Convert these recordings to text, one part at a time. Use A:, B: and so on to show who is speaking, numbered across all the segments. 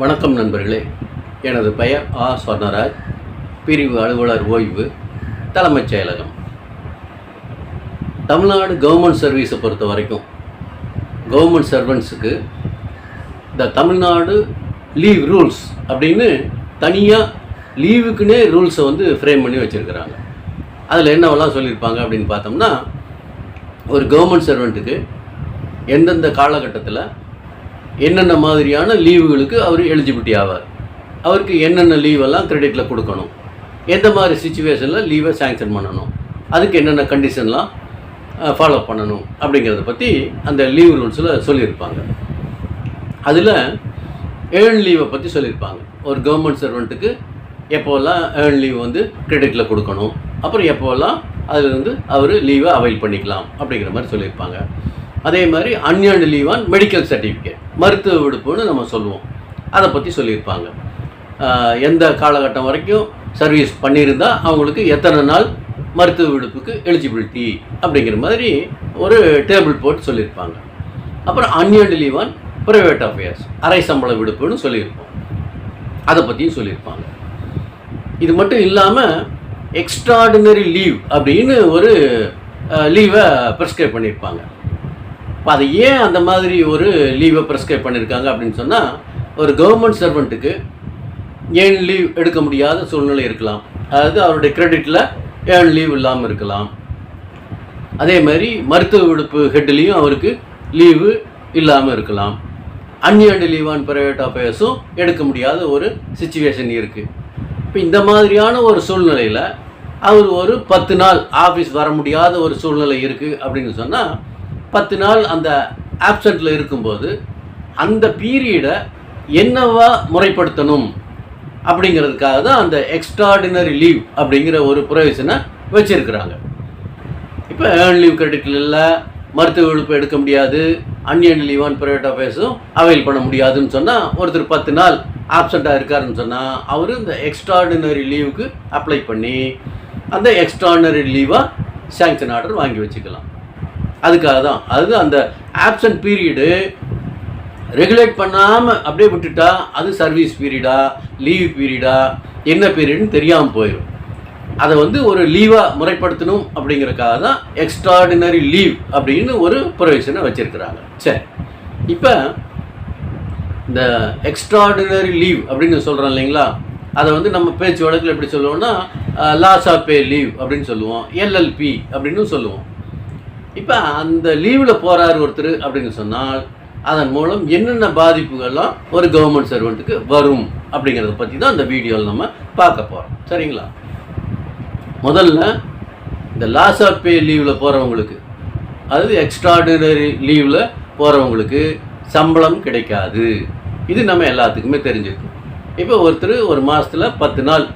A: வணக்கம் நண்பர்களே. எனது பெயர் ஆ. சொர்ணராஜ். பிரிவு அலுவலர் ஓய்வு தலைமைச் செயலகம். தமிழ்நாடு கவர்மெண்ட் சர்வீஸை பொறுத்த வரைக்கும் கவர்மெண்ட் சர்வன்ஸுக்கு இந்த தமிழ்நாடு லீவ் ரூல்ஸ் அப்படின்னு தனியாக லீவுக்குன்னே ரூல்ஸை வந்து ஃப்ரேம் பண்ணி வச்சுருக்கிறாங்க. அதில் என்னவெல்லாம் சொல்லியிருப்பாங்க அப்படின்னு பார்த்தோம்னா ஒரு கவர்மெண்ட் சர்வெண்ட்டுக்கு எந்தெந்த காலகட்டத்தில் என்னென்ன மாதிரியான லீவுகளுக்கு அவர் எலிஜிபிலிட்டி ஆவார்? அவருக்கு என்னென்ன லீவெல்லாம் கிரெடிட்டில் கொடுக்கணும்? எந்த மாதிரி சுச்சுவேஷனில் லீவை சேங்ஷன் பண்ணணும்? அதுக்கு என்னென்ன கண்டிஷன்லாம் ஃபாலோ பண்ணணும்? அப்படிங்கிறத பற்றி அந்த லீவ் ரூல்ஸில் சொல்லியிருப்பாங்க. அதில் ஏர்ன் லீவை பற்றி சொல்லியிருப்பாங்க. ஒரு கவர்மெண்ட் சர்வெண்ட்டுக்கு எப்போல்லாம் ஏர்ன் லீவ் வந்து கிரெடிட்டில் கொடுக்கணும்? அப்புறம் எப்போல்லாம் அதில் வந்து அவர் லீவை அவைல் பண்ணிக்கலாம்? அப்படிங்கிற மாதிரி சொல்லியிருப்பாங்க. அதே மாதிரி அன்யன் லீவ் ஆன் மெடிக்கல் சர்டிஃபிகேட் மருத்துவ விடுப்புன்னு நம்ம சொல்லுவோம். அதை பற்றி சொல்லியிருப்பாங்க. எந்த காலகட்டம் வரைக்கும் சர்வீஸ் பண்ணியிருந்தால் அவங்களுக்கு எத்தனை நாள் மருத்துவ விடுப்புக்கு எலிஜிபிலிட்டி அப்படிங்கிற மாதிரி ஒரு டேபிள் போட்டு சொல்லியிருப்பாங்க. அப்புறம் அன்யன் லீவ் ஆன் ப்ரைவேட் அஃபேர்ஸ் அரை சம்பள விடுப்புன்னு சொல்லியிருப்போம். அதை பற்றியும் சொல்லியிருப்பாங்க. இது மட்டும் இல்லாமல் எக்ஸ்ட்ராடினரி லீவ் அப்படின்னு ஒரு லீவை ப்ரிஸ்கிரைப் பண்ணியிருப்பாங்க. இப்போ அதை ஏன் அந்த மாதிரி ஒரு லீவை ப்ரெஸ்கிரைப் பண்ணியிருக்காங்க அப்படின்னு சொன்னால் ஒரு கவர்மெண்ட் சர்வெண்ட்டுக்கு ஏன் லீவ் எடுக்க முடியாத சூழ்நிலை இருக்கலாம். அதாவது அவருடைய கிரெடிட்டில் ஏன் லீவ் இல்லாமல் இருக்கலாம். அதே மாதிரி மருத்துவ விடுப்பு ஹெட்லேயும் அவருக்கு லீவு இல்லாமல் இருக்கலாம். அன்னியண்டு லீவ் ஆன் ப்ரைவேட் அஃபேர்ஸும் எடுக்க முடியாத ஒரு சுச்சுவேஷன் இருக்குது இப்போ இந்த மாதிரியான ஒரு சூழ்நிலையில் அவர் ஒரு பத்து நாள் ஆஃபீஸ் வர முடியாத ஒரு சூழ்நிலை இருக்குது அப்படின்னு சொன்னால் பத்து நாள் அந்த ஆப்சண்ட்டில் இருக்கும்போது அந்த பீரியடை என்னவா முறைப்படுத்தணும்? அப்படிங்கிறதுக்காக தான் அந்த எக்ஸ்ட்ராடினரி லீவ் அப்படிங்கிற ஒரு ப்ரொவிஷனை வச்சுருக்கிறாங்க. இப்போ ஏர்ன் லீவ் கிரெடிட்டில் இல்லை மருத்துவ விழுப்பு எடுக்க முடியாது அன்யன் லீவ் ஆன் ப்ரைவேட் அஃபேர்ஸும் அவைல் பண்ண முடியாதுன்னு சொன்னால் ஒருத்தர் பத்து நாள் ஆப்சண்ட்டாக இருக்காருன்னு சொன்னால் அவர் இந்த எக்ஸ்ட்ராடினரி லீவுக்கு அப்ளை பண்ணி அந்த எக்ஸ்ட்ராடினரி லீவாக சேங்ஷன் ஆர்டர் வாங்கி வச்சுக்கலாம். அதுக்காக தான் அது அந்த ஆப்சன்ட் பீரியடு ரெகுலேட் பண்ணாமல் அப்படியே விட்டுட்டா அது சர்வீஸ் பீரியடா லீவ் பீரியடா என்ன பீரியட்னு தெரியாமல் போயிடும் அதை வந்து ஒரு லீவாக முறைப்படுத்தணும் அப்படிங்கிறக்காக தான் எக்ஸ்ட்ராடினரி லீவ் அப்படின்னு ஒரு ப்ரொவிஷனை வச்சுருக்கிறாங்க. சரி. இப்போ இந்த எக்ஸ்ட்ராடினரி லீவ் அப்படின்னு சொல்கிறோம் இல்லைங்களா? அதை வந்து நம்ம பேச்சு வழக்கில் எப்படி சொல்லுவோம்னா லாஸ் ஆஃப் பே லீவ் அப்படின்னு சொல்லுவோம் எல்எல்பி அப்படின்னு சொல்லுவோம். இப்போ அந்த லீவில் போகிறாரு ஒருத்தர் அப்படின்னு சொன்னால் அதன் மூலம் என்னென்ன பாதிப்புகள்லாம் ஒரு கவர்மெண்ட் சர்வெண்ட்டுக்கு வரும் அப்படிங்கிறத பற்றி தான் அந்த வீடியோவில் நம்ம பார்க்க போகிறோம் சரிங்களா? முதல்ல இந்த லாஸ் ஆஃப் பே லீவில் போகிறவங்களுக்கு அதாவது எக்ஸ்ட்ராடினரி லீவில் போகிறவங்களுக்கு சம்பளம் கிடைக்காது. இது நம்ம எல்லாத்துக்குமே தெரிஞ்சிருக்கும் இப்போ ஒருத்தர் ஒரு மாதத்தில் பத்து நாள்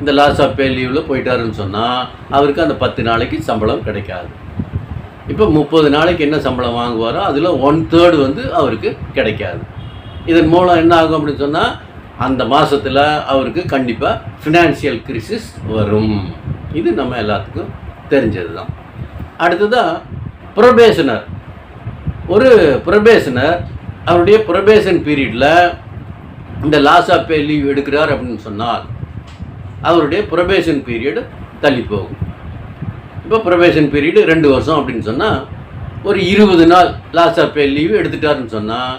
A: இந்த லாஸ் ஆஃப் பே லீவில் போயிட்டாருன்னு சொன்னால் அவருக்கு அந்த பத்து நாளைக்கு சம்பளம் கிடைக்காது. இப்போ முப்பது நாளைக்கு என்ன சம்பளம் வாங்குவாரோ அதில் ஒன் தேர்டு வந்து அவருக்கு கிடைக்காது. இதன் மூலம் என்ன ஆகும் அப்படின்னு சொன்னால் அந்த மாதத்தில் அவருக்கு கண்டிப்பாக ஃபினான்ஷியல் கிரிசிஸ் வரும். இது நம்ம எல்லாத்துக்கும் தெரிஞ்சது தான் அடுத்ததாக ப்ரொபேஷனர் ஒரு ப்ரொபேஷனர் அவருடைய ப்ரொபேஷன் பீரியடில் இந்த லாஸ் ஆஃப் பே லீவ் எடுக்கிறார் அப்படின்னு சொன்னால் அவருடைய ப்ரொபேஷன் பீரியடு தள்ளி போகும். இப்போ ப்ரொபேஷன் பீரியடு ரெண்டு வருஷம் அப்படின்னு சொன்னால் ஒரு இருபது நாள் லாஸ் ஆஃப் பே லீவு எடுத்துட்டாருன்னு சொன்னால்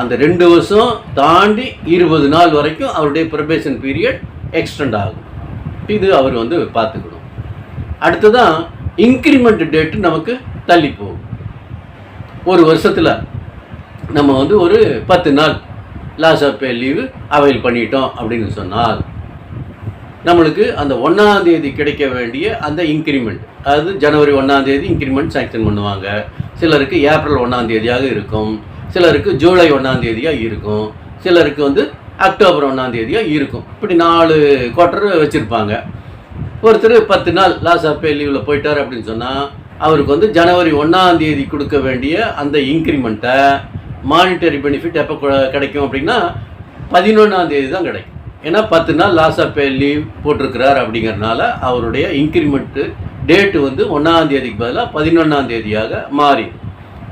A: அந்த ரெண்டு வருஷம் தாண்டி இருபது நாள் வரைக்கும் அவருடைய ப்ரொபேஷன் பீரியட் எக்ஸ்டெண்ட் ஆகும். இது அவர் வந்து பார்த்துக்கணும். அடுத்ததான் இன்க்ரிமெண்ட் டேட்டு நமக்கு தள்ளி போகும். ஒரு வருஷத்தில் நம்ம வந்து ஒரு பத்து நாள் loss of pay leave avail பண்ணிட்டோம் அப்படின்னு சொன்னால் நம்மளுக்கு அந்த ஒன்றாம் தேதி கிடைக்க வேண்டிய அந்த இன்க்ரிமெண்ட் அதாவது ஜனவரி ஒன்றாம் தேதி இன்க்ரிமெண்ட் சாங்ஷன் பண்ணுவாங்க. சிலருக்கு ஏப்ரல் ஒன்றாம் தேதியாக இருக்கும். சிலருக்கு ஜூலை ஒன்றாம் தேதியாக இருக்கும். சிலருக்கு வந்து அக்டோபர் ஒன்றாம் தேதியாக இருக்கும். இப்படி நாலு குவார்ட்டர் வச்சுருப்பாங்க. ஒருத்தர் பத்து நாள் லாஸ் ஆஃப் பே லீவில் போயிட்டார் அப்படின்னு சொன்னால் அவருக்கு வந்து ஜனவரி ஒன்றாம் தேதி கொடுக்க வேண்டிய அந்த இன்க்ரிமெண்ட்டை மானிட்டரி பெனிஃபிட் எப்போ கிடைக்கும் அப்படின்னா பதினொன்றாம் தேதி தான் கிடைக்கும். ஏன்னா பத்து நாள் லாஸ் ஆஃப் பே லீவ் போட்டிருக்கிறார் அப்படிங்கிறனால அவருடைய இன்க்ரிமெண்ட்டு டேட்டு வந்து ஒன்றாம் தேதிக்கு பதிலாக பதினொன்றாம் தேதியாக மாறி.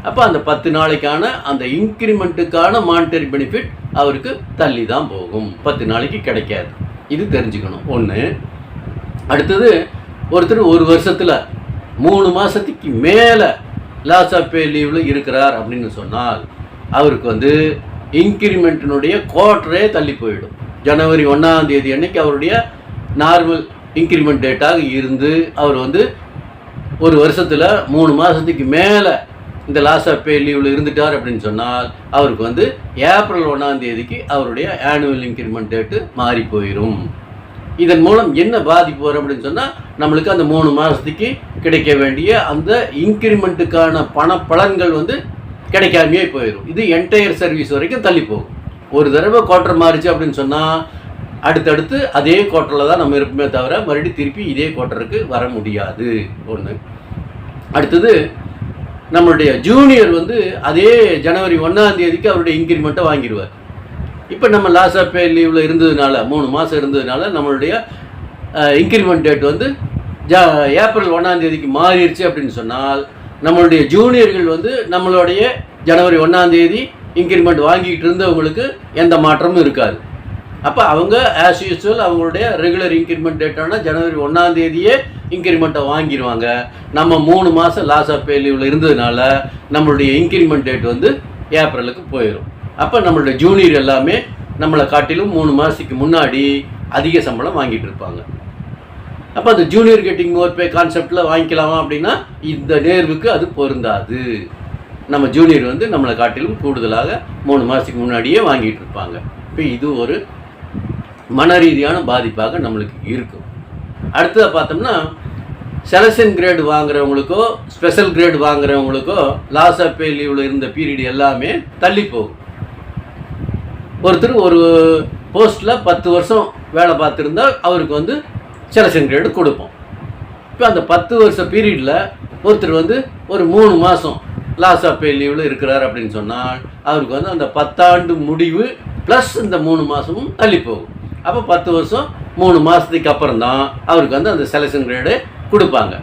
A: அப்போ அந்த பத்து நாளைக்கான அந்த இன்க்ரிமெண்ட்டுக்கான மானிட்டரி பெனிஃபிட் அவருக்கு தள்ளி தான் போகும். பத்து நாளைக்கு கிடைக்காது. இது தெரிஞ்சுக்கணும். ஒன்று அடுத்தது ஒருத்தர் ஒரு வருஷத்தில் மூணு மாதத்துக்கு மேலே லாஸ் ஆஃப் பே லீவில் இருக்கிறார் அப்படின்னு சொன்னால் அவருக்கு வந்து இன்க்ரிமெண்ட்டினுடைய குவார்டரே தள்ளி போயிடும். ஜனவரி ஒன்றாம் தேதி அன்னைக்கு அவருடைய நார்மல் இன்க்ரிமெண்ட் டேட்டாக இருந்து அவர் வந்து ஒரு வருஷத்தில் மூணு மாதத்துக்கு மேலே இந்த லாஸ் ஆஃப் பே லீவில் இருந்துட்டார் அப்படின்னு சொன்னால் அவருக்கு வந்து ஏப்ரல் ஒன்றாம் தேதிக்கு அவருடைய ஆனுவல் இன்க்ரிமெண்ட் டேட்டு மாறி போயிடும் இதன் மூலம் என்ன பாதிப்பு வரும் அப்படின்னு சொன்னால் நம்மளுக்கு அந்த மூணு மாதத்துக்கு கிடைக்க வேண்டிய அந்த இன்க்ரிமெண்ட்டுக்கான பண பலன்கள் வந்து கிடைக்காமையே போயிடும் இது என்டையர் சர்வீஸ் வரைக்கும் தள்ளி போகும். ஒரு தடவை குவார்டர் மாறிச்சு அப்படின்னு சொன்னால் அடுத்தடுத்து அதே குவார்ட்டரில் தான் நம்ம இருப்போமே தவிர மறுபடியும் திருப்பி இதே குவார்ட்டருக்கு வர முடியாது. ஒன்று அடுத்தது நம்மளுடைய ஜூனியர் வந்து அதே ஜனவரி ஒன்றாம் தேதிக்கு அவருடைய இன்க்ரிமெண்ட்டை வாங்கிடுவார் இப்போ நம்ம லாஸ் ஆஃப் பே லீவில் இருந்ததுனால மூணு மாதம் இருந்ததுனால நம்மளுடைய இன்க்ரிமெண்ட் டேட் வந்து ஜா ஏப்ரல் ஒன்றாம் தேதிக்கு மாறிடுச்சு அப்படின்னு சொன்னால் நம்மளுடைய ஜூனியர்கள் வந்து நம்மளுடைய ஜனவரி ஒன்றாம் தேதி இன்க்ரிமெண்ட் வாங்கிட்டு இருந்தவங்களுக்கு எந்த மாற்றமும் இருக்காது. அப்போ அவங்க ஆஸ் யூஸ்வல் அவங்களுடைய ரெகுலர் இன்க்ரிமெண்ட் டேட்டான ஜனவரி ஒன்றாம் தேதியே இன்க்ரிமெண்ட்டை வாங்கிடுவாங்க நம்ம மூணு மாதம் லாஸ் ஆஃப் பே லீவில் இருந்ததுனால நம்மளுடைய இன்க்ரிமெண்ட் டேட் வந்து ஏப்ரலுக்கு போயிடும் அப்போ நம்மளுடைய ஜூனியர் எல்லாமே நம்மளை காட்டிலும் மூணு மாதத்துக்கு முன்னாடி அதிக சம்பளம் வாங்கிட்டு இருப்பாங்க. அப்போ அந்த ஜூனியர் கெட்டிங் மோர் பே கான்செப்டில் வாங்கிக்கலாமா அப்படின்னா இந்த நேர்வுக்கு அது பொருந்தாது. நம்ம ஜூனியர் வந்து நம்மளை காட்டிலும் கூடுதலாக மூணு மாதத்துக்கு முன்னாடியே வாங்கிட்டு இருப்பாங்க. இப்போ இது ஒரு மன ரீதியான பாதிப்பாக நம்மளுக்கு இருக்கும். அடுத்ததாக பார்த்தோம்னா செலக்ஷன் கிரேடு வாங்குறவங்களுக்கோ ஸ்பெஷல் கிரேடு வாங்குறவங்களுக்கோ லாஸ் ஆஃப் பே லீவில் இருந்த பீரியட் எல்லாமே தள்ளி போகும். ஒருத்தர் ஒரு போஸ்ட்டில் பத்து வருஷம் வேலை பார்த்துருந்தா அவருக்கு வந்து செலக்ஷன் கிரேடு கொடுப்போம். இப்போ அந்த பத்து வருஷ பீரியடில் ஒருத்தர் வந்து ஒரு மூணு மாதம் லாஸ் ஆஃப் பே லீவில் இருக்கிறார் அப்படின்னு சொன்னால் அவருக்கு வந்து அந்த பத்தாண்டு முடிவு ப்ளஸ் இந்த மூணு மாதமும் தள்ளி போகும். அப்போ பத்து வருஷம் மூணு மாதத்துக்கு அப்புறம் தான் அவருக்கு வந்து அந்த செலக்ஷன் கிரேடு கொடுப்பாங்க.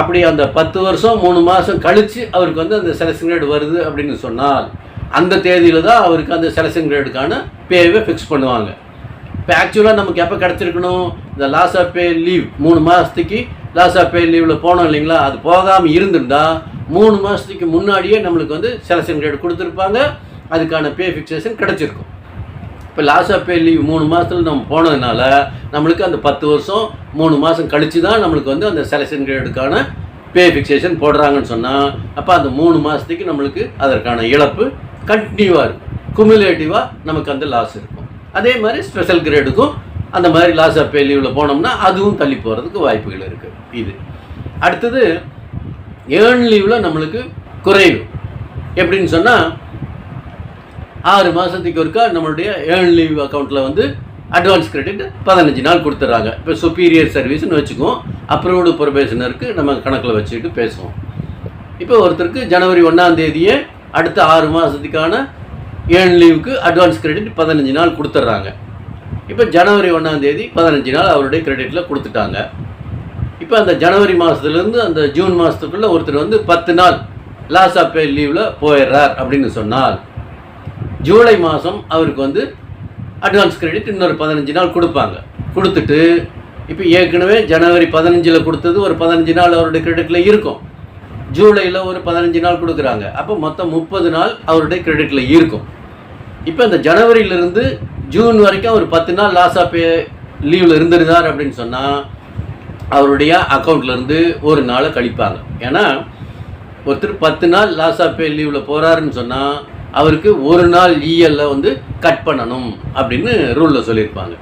A: அப்படி அந்த பத்து வருஷம் மூணு மாதம் கழித்து அவருக்கு வந்து அந்த செலக்ஷன் கிரேடு வருது அப்படின்னு சொன்னால் அந்த தேதியில் தான் அவருக்கு அந்த செலக்ஷன் கிரேடுக்கான பேவை ஃபிக்ஸ் பண்ணுவாங்க. இப்போ ஆக்சுவலாக நமக்கு எப்போ கிடச்சிருக்கணும்? இந்த லாஸ் ஆஃப் பே லீவ் மூணு மாதத்துக்கு லாஸ் ஆஃப் பே லீவில் போனோம் இல்லைங்களா? அது போகாமல் இருந்திருந்தால் மூணு மாதத்துக்கு முன்னாடியே நம்மளுக்கு வந்து செலக்ஷன் கிரேடு கொடுத்துருப்பாங்க. அதுக்கான பே ஃபிக்ஸேஷன் கிடச்சிருக்கும். இப்போ லாஸ் ஆஃப் பே லீவ் மூணு மாதத்தில் நம்ம போனதுனால நம்மளுக்கு அந்த பத்து வருஷம் மூணு மாதம் கழித்து தான் நம்மளுக்கு வந்து அந்த செலக்ஷன் கிரேடுக்கான பே ஃபிக்ஸேஷன் போடுறாங்கன்னு சொன்னால் அப்போ அந்த மூணு மாதத்துக்கு நம்மளுக்கு அதற்கான இழப்பு கண்டினியூவாக இருக்கும். குமுலேட்டிவாக நமக்கு அந்த லாஸ் இருக்கும். அதே மாதிரி ஸ்பெஷல் கிரேடுக்கும் அந்த மாதிரி லாஸ் ஆஃப் பே லீவில் போனோம்னா அதுவும் தள்ளி போகிறதுக்கு வாய்ப்புகள் இருக்குது இது. அடுத்தது ஏர்ன் லீவில் நம்மளுக்கு குறைவு எப்படின்னு சொன்னால் ஆறு மாதத்துக்கு ஒருக்கா நம்மளுடைய ஏர்ன் லீவ் அக்கௌண்ட்டில் வந்து அட்வான்ஸ் கிரெடிட் பதினஞ்சு நாள் கொடுத்துட்றாங்க. இப்போ சுப்பீரியர் சர்வீஸ்னு வச்சுக்குவோம். அப்ரூவ்டு ப்ரொபேஷனருக்கு நம்ம கணக்கில் வச்சுக்கிட்டு பேசுவோம். இப்போ ஒருத்தருக்கு ஜனவரி ஒன்றாம் தேதியே அடுத்த ஆறு மாதத்துக்கான ஏர்ன் லீவுக்கு அட்வான்ஸ் கிரெடிட் பதினஞ்சு நாள் கொடுத்துட்றாங்க. இப்போ ஜனவரி ஒன்றாம் தேதி பதினஞ்சு நாள் அவருடைய கிரெடிட்டில் கொடுத்துட்டாங்க. இப்போ அந்த ஜனவரி மாதத்துலேருந்து அந்த ஜூன் மாதத்துக்குள்ளே ஒருத்தர் வந்து பத்து நாள் லாஸ் ஆஃப் பே லீவில் போயிடுறார் அப்படின்னு சொன்னால் ஜூலை மாதம் அவருக்கு வந்து அட்வான்ஸ் கிரெடிட் இன்னொரு பதினஞ்சு நாள் கொடுப்பாங்க. கொடுத்துட்டு இப்போ ஏற்கனவே ஜனவரி பதினஞ்சில் கொடுத்தது ஒரு பதினஞ்சு நாள் அவருடைய கிரெடிட்டில் இருக்கும். ஜூலையில் ஒரு பதினஞ்சு நாள் கொடுக்குறாங்க. அப்போ மொத்தம் முப்பது நாள் அவருடைய கிரெடிட்டில் இருக்கும். இப்போ இந்த ஜனவரியிலிருந்து ஜூன் வரைக்கும் ஒரு பத்து நாள் லாஸ் ஆஃப் பே லீவில் இருந்திருந்தார் அப்படின்னு சொன்னால் அவருடைய அக்கௌண்ட்லேருந்து ஒரு நாளை கழிப்பாங்க. ஏன்னா ஒருத்தர் பத்து நாள் லாஸ் ஆஃப் பே லீவில் போகிறாருன்னு சொன்னால் அவருக்கு ஒரு நாள் இஎல்ல வந்து கட் பண்ணணும் அப்படின்னு ரூலில் சொல்லியிருப்பாங்க.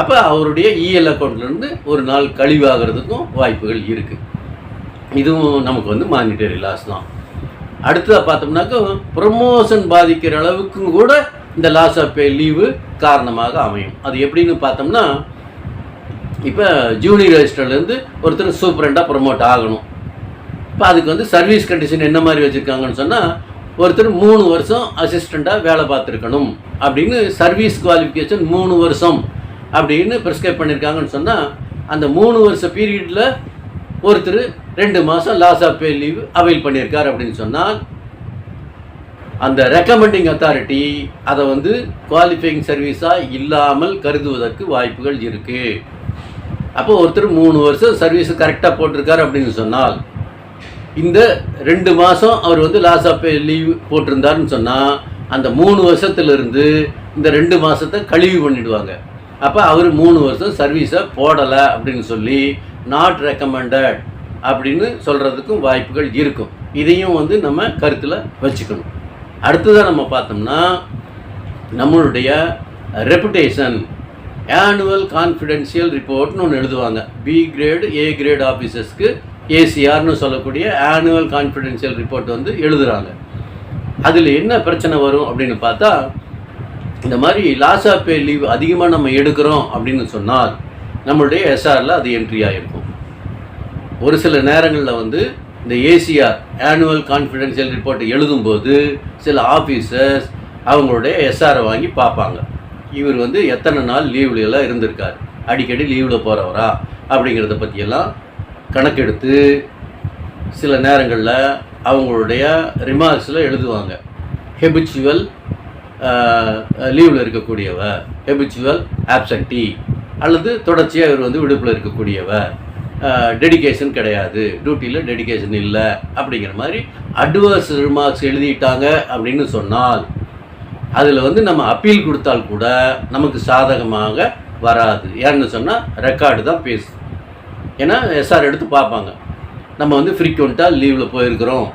A: அப்போ அவருடைய இஎல் அக்கௌண்ட்லேருந்து ஒரு நாள் கழிவாகிறதுக்கும் வாய்ப்புகள் இருக்குது இதுவும் நமக்கு வந்து மானிட்டரி லாஸ் தான். அடுத்ததாக பார்த்தோம்னாக்கா ப்ரமோஷன் பாதிக்கிற அளவுக்கும் கூட இந்த லாஸ் ஆஃப் பே லீவு காரணமாக அமையும். அது எப்படின்னு பார்த்தோம்னா இப்போ ஜூனியர் ரெஜிஸ்டர்லேருந்து ஒருத்தர் சூப்பரண்டாக ப்ரொமோட் ஆகணும். இப்போ அதுக்கு வந்து சர்வீஸ் கண்டிஷன் என்ன மாதிரி வச்சுருக்காங்கன்னு சொன்னால் ஒருத்தர் மூணு வருஷம் அசிஸ்டண்ட்டாக வேலை பார்த்துருக்கணும். அப்படின்னு சர்வீஸ் குவாலிஃபிகேஷன் மூணு வருஷம் அப்படின்னு ப்ரிஸ்கிரைப் பண்ணியிருக்காங்கன்னு சொன்னால் அந்த மூணு வருஷ பீரியடில் ஒருத்தர் ரெண்டு மாதம் loss of pay leave avail பண்ணியிருக்கார் அப்படின்னு சொன்னால் அந்த ரெக்கமெண்டிங் அத்தாரிட்டி அதை வந்து குவாலிஃபைங் சர்வீஸாக இல்லாமல் கருதுவதற்கு வாய்ப்புகள் இருக்குது அப்போ ஒருத்தர் மூணு வருஷம் சர்வீஸ் கரெக்டாக போட்டிருக்காரு அப்படின்னு சொன்னால் இந்த ரெண்டு மாதம் அவர் வந்து லாஸ் ஆஃப் லீவ் போட்டிருந்தாருன்னு சொன்னால் அந்த மூணு வருஷத்துலேருந்து இந்த ரெண்டு மாதத்தை கழிவு பண்ணிடுவாங்க. அப்போ அவர் மூணு வருஷம் சர்வீஸை போடலை அப்படின்னு சொல்லி நாட் ரெக்கமெண்டட் அப்படின்னு சொல்கிறதுக்கும் வாய்ப்புகள் இருக்கும். இதையும் வந்து நம்ம கருத்தில் வச்சுக்கணும். அடுத்ததாக நம்ம பார்த்தோம்னா நம்மளுடைய ரெப்புடேஷன் ஆனுவல் கான்ஃபிடென்ஷியல் ரிப்போர்ட்னு ஒன்று எழுதுவாங்க. பி கிரேடு ஏ கிரேட் ஆஃபீஸர்ஸ்க்கு ஏசிஆர்னு சொல்லக்கூடிய ஆனுவல் கான்ஃபிடென்ஷியல் ரிப்போர்ட் வந்து எழுதுகிறாங்க அதில் என்ன பிரச்சனை வரும் அப்படின்னு பார்த்தா இந்த மாதிரி லாஸ் ஆஃப் பே லீவ் அதிகமாக நம்ம எடுக்கிறோம் அப்படின்னு சொன்னால் நம்மளுடைய எஸ்ஆரில் அது என்ட்ரி ஆகிருக்கும் ஒரு சில நேரங்களில் வந்து இந்த ஏசிஆர் ஆனுவல் கான்ஃபிடென்ஷியல் ரிப்போர்ட்டை எழுதும்போது சில ஆஃபீஸர்ஸ் அவங்களுடைய எஸ்ஆரை வாங்கி பார்ப்பாங்க. இவர் வந்து எத்தனை நாள் லீவ்ல எல்லாம் இருந்திருக்கார்? அடிக்கடி லீவில் போகிறவரா அப்படிங்கிறத பற்றியெல்லாம் கணக்கெடுத்து சில நேரங்களில் அவங்களுடைய ரிமார்க்ஸில் எழுதுவாங்க. ஹெபிச்சுவல் லீவில் இருக்கக்கூடியவ ஹெபிச்சுவல் ஆப்சன்டி அல்லது தொடர்ச்சியாக இவர் வந்து விடுப்பில் இருக்கக்கூடியவ டெடிகேஷன் கிடையாது டியூட்டியில் டெடிகேஷன் இல்லை அப்படிங்கிற மாதிரி அட்வர்ஸ் ரிமார்க்ஸ் எழுதிட்டாங்க அப்படின்னு சொன்னால் அதில் வந்து நம்ம அப்பீல் கொடுத்தால் கூட நமக்கு சாதகமாக வராது. ஏன்னு சொன்னால் ரெக்கார்டு தான் பேசு. ஏன்னா எஸ்ஆர் எடுத்து பார்ப்பாங்க. நம்ம வந்து ஃப்ரீக்வெண்ட்டாக லீவில் போயிருக்கிறோம்.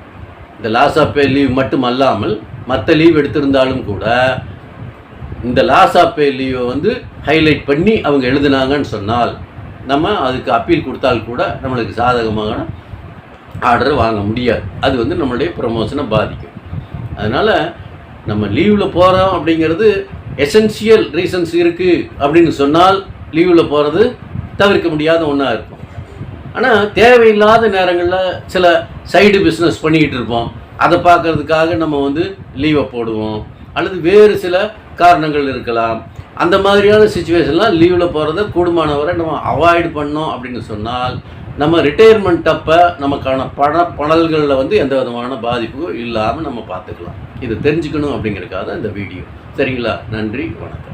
A: இந்த லாஸ் ஆஃப் பே லீவ் மட்டும் அல்லாமல் மற்ற லீவ் எடுத்திருந்தாலும் கூட இந்த லாஸ் ஆஃப் பே லீவை வந்து ஹைலைட் பண்ணி அவங்க எழுதுனாங்கன்னு சொன்னால் நம்ம அதுக்கு அப்பீல் கொடுத்தால் கூட நம்மளுக்கு சாதகமான ஆர்டர் வாங்க முடியாது. அது வந்து நம்மளுடைய ப்ரமோஷனை பாதிக்கும். அதனால் நம்ம லீவில் போகிறோம் அப்படிங்கிறது எசென்சியல் ரீசன்ஸ் இருக்குது அப்படின்னு சொன்னால் லீவில் போகிறது தவிர்க்க முடியாத ஒன்றா இருக்கும். ஆனால் தேவையில்லாத நேரங்களில் சில சைடு பிஸ்னஸ் பண்ணிக்கிட்டு இருப்போம். அதை பார்க்கறதுக்காக நம்ம வந்து லீவை போடுவோம். அல்லது வேறு சில காரணங்கள் இருக்கலாம். அந்த மாதிரியான சுச்சுவேஷன்லாம் லீவில் போகிறத கூடுமானவரை நம்ம அவாய்ட் பண்ணோம் அப்படின்னு சொன்னால் நம்ம ரிட்டையர்மெண்ட் அப்போ நமக்கான பண பணல்களில் வந்து எந்த விதமான பாதிப்பும் இல்லாமல் நம்ம பார்த்துக்கலாம். இதை தெரிஞ்சுக்கணும் அப்படிங்கிறதுக்காக தான் இந்த வீடியோ சரிங்களா? நன்றி வணக்கம்.